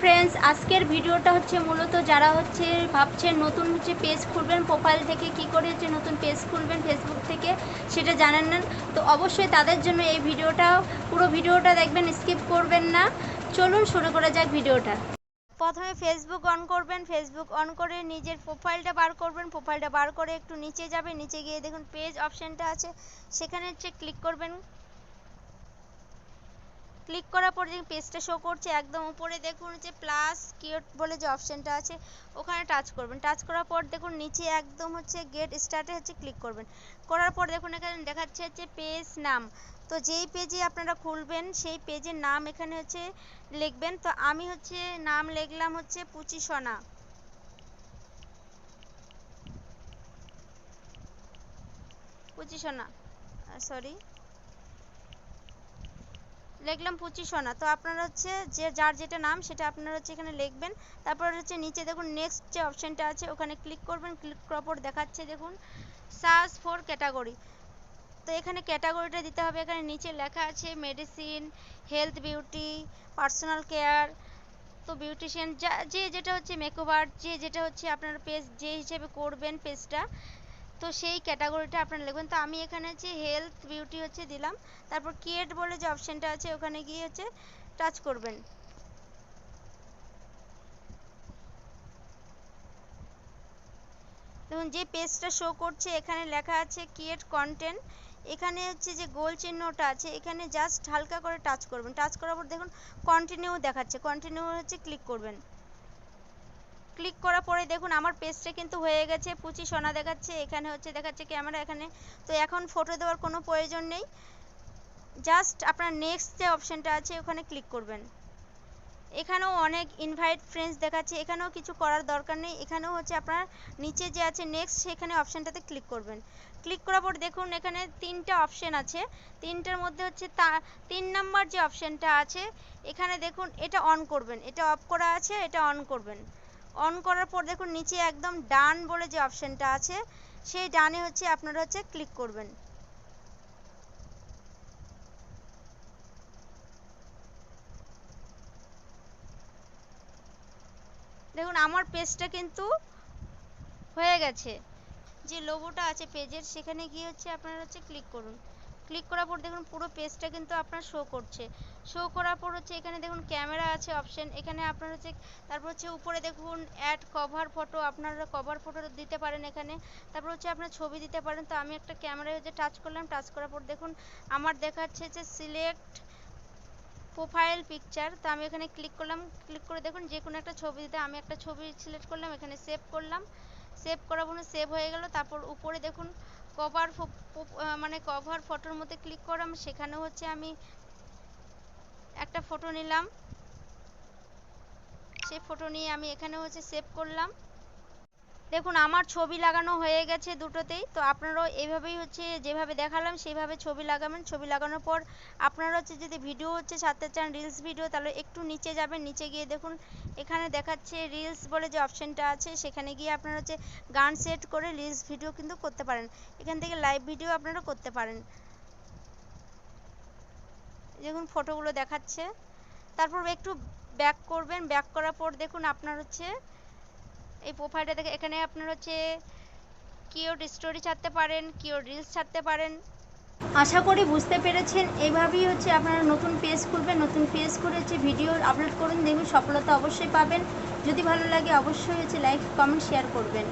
Friends আজকের ভিডিওটা হচ্ছে মূলত যারা হচ্ছে ভাবছেন নতুন হচ্ছে পেজ খুলবেন প্রোফাইল থেকে কি করে হচ্ছে নতুন পেজ খুলবেন ফেসবুক থেকে, সেটা জানেন না। তো অবশ্যই তাদের জন্য এই ভিডিওটা, পুরো ভিডিওটা দেখবেন স্কিপ করবেন না। চলুন শুরু করা যাক ভিডিওটা। প্রথমে ফেসবুক অন করবেন ফেসবুক অন করে নিজের প্রোফাইলটা বার করবেন প্রোফাইলটা বার করে একটু নিচে যাবে, নিচে গিয়ে দেখুন পেজ অপশানটা আছে। সেখানে হচ্ছে ক্লিক করবেন। ক্লিক করার পর দেখুন পেজটা শো করছে, একদম উপরে দেখুন যে প্লাস কিওট বলে যে অপশানটা আছে, ওখানে টাচ করবেন। টাচ করার পর দেখুন নিচে একদম হচ্ছে গেট স্টার্টে হচ্ছে ক্লিক করবেন। করার পর দেখুন এখানে দেখাচ্ছে হচ্ছে পেজ নাম। তো যেই পেজে আপনারা খুলবেন, সেই পেজের নাম এখানে হচ্ছে লিখবেন। তো আমি হচ্ছে নাম লিখলাম হচ্ছে পুচিসোনা পুচিসোনা সরি লিখলাম পুচিসোনা তো আপনারা হচ্ছে যে যার যেটা নাম সেটা আপনারা হচ্ছে এখানে লিখবেন। তারপর হচ্ছে নিচে দেখুন নেক্সট যে অপশানটা আছে, ওখানে ক্লিক করবেন ক্লিক করার পর দেখাচ্ছে দেখুন সার্চ ফর ক্যাটাগরি তো এখানে ক্যাটাগরিটা দিতে হবে। এখানে নিচে লেখা আছে medicine health beauty personal care তো বিউটিশিয়ান যা, যে যেটা হচ্ছে মেকওভার যে যেটা হচ্ছে আপনার পেজ যে হিসেবে করবেন পেজটা তো সেই ক্যাটাগরিটা আপনারা লিখবেন। তো আমি এখানে হচ্ছে হেলথ বিউটি হচ্ছে দিলাম। তারপর ক্রিয়েট বলে যে অপশানটা আছে, ওখানে গিয়ে হচ্ছে টাচ করবেন। দেখুন, যে পেজটা শো করছে, এখানে লেখা আছে ক্রিয়েট কন্টেন্ট এখানে হচ্ছে যে গোল চিহ্নটা আছে, এখানে জাস্ট হালকা করে টাচ করবেন। টাচ করার পর দেখুন কন্টিনিউ দেখাচ্ছে। কন্টিনিউ হচ্ছে ক্লিক করবেন। ক্লিক করার পরে দেখুন আমার পেজটা কিন্তু হয়ে গেছে। পুচি সোনা দেখাচ্ছে, এখানে হচ্ছে দেখাচ্ছে ক্যামেরা এখানে। তো এখন ফটো দেওয়ার কোনো প্রয়োজন নেই। জাস্ট আপনার নেক্সট যে অপশানটা আছে, ওখানে ক্লিক করবেন। এখানেও অনেক ইনভাইট ফ্রেন্ডস দেখাচ্ছে, এখানেও কিছু করার দরকার নেই। এখানেও হচ্ছে আপনার নিচে যে আছে নেক্সট সেখানে অপশানটাতে ক্লিক করবেন। ক্লিক করার পর দেখুন এখানে তিনটা অপশান আছে। তিনটার মধ্যে হচ্ছে তা, তিন নাম্বার যে অপশানটা আছে, এখানে দেখুন এটা অন করবেন। এটা অফ করা আছে, এটা অন করবেন। অন করার পর দেখুন নিচে একদম ডান বলে যে অপশানটা আছে, সেই ডানে হচ্ছে আপনারা হচ্ছে ক্লিক করবেন। দেখুন আমার পেজটা কিন্তু হয়ে গেছে। যে লোগোটা আছে পেজের সেখানে গিয়ে হচ্ছে আপনারা হচ্ছে ক্লিক করুন। ক্লিক করার পর দেখুন পুরো পেজটা কিন্তু আপনার শো করছে। শো করার পর হচ্ছে এখানে দেখুন ক্যামেরা আছে অপশন এখানে আপনার হচ্ছে, তারপর হচ্ছে উপরে দেখুন অ্যাড কভার ফটো আপনারা কভার ফটো দিতে পারেন এখানে। তারপর হচ্ছে আপনার ছবি দিতে পারেন। তো আমি একটা ক্যামেরায় হচ্ছে টাচ করলাম টাচ করার পর দেখুন আমার দেখাচ্ছে যে সিলেক্ট প্রোফাইল পিকচার তো আমি এখানে ক্লিক করলাম ক্লিক করে দেখুন যে কোনো একটা ছবি দিতে, আমি একটা ছবি সিলেক্ট করলাম, এখানে সেভ করলাম। সেভ করার পরে সেভ হয়ে গেল। তারপর উপরে দেখুন কভার মানে কভার ফটোর মধ্যে ক্লিক করলাম সেখানে হচ্ছে আমি একটা ফটো নিলাম। সে ফটো নিয়ে আমি এখানে হচ্ছে সেভ করলাম। দেখুন, আমার ছবি লাগানো হয়ে গেছে দুটোতেই, তো আপনারাও এইভাবেই হচ্ছে, যেভাবে দেখালাম সেইভাবে ছবি লাগাবেন। ছবি লাগানোর পর আপনারা হচ্ছে যদি ভিডিও হচ্ছে ছাড়তে চান রিলস ভিডিও তাহলে একটু নিচে যাবেন, নিচে গিয়ে দেখুন, এখানে দেখাচ্ছে রিলস বলে যে অপশানটা আছে, সেখানে গিয়ে আপনারা হচ্ছে গান সেট করে রিলস ভিডিও কিন্তু করতে পারেন। এখান থেকে লাইভ ভিডিও আপনারা করতে পারেন। দেখুন ফটোগুলো দেখাচ্ছে। তারপর একটু ব্যাক করবেন ব্যাক করার পর দেখুন আপনার হচ্ছে এই প্রোফাইলটা দেখে, এখানে আপনার হচ্ছে কিওর স্টোরি ছাড়তে পারেন কিওর রিলস ছাড়তে পারেন। আশা করি বুঝতে পেরেছেন। এইভাবেই হচ্ছে আপনারা নতুন পেজ খুলবেন, নতুন পেজ করে হচ্ছে ভিডিও আপলোড করুন দেখুন সফলতা অবশ্যই পাবেন। যদি ভালো লাগে অবশ্যই হচ্ছে লাইক কমেন্ট শেয়ার করবেন।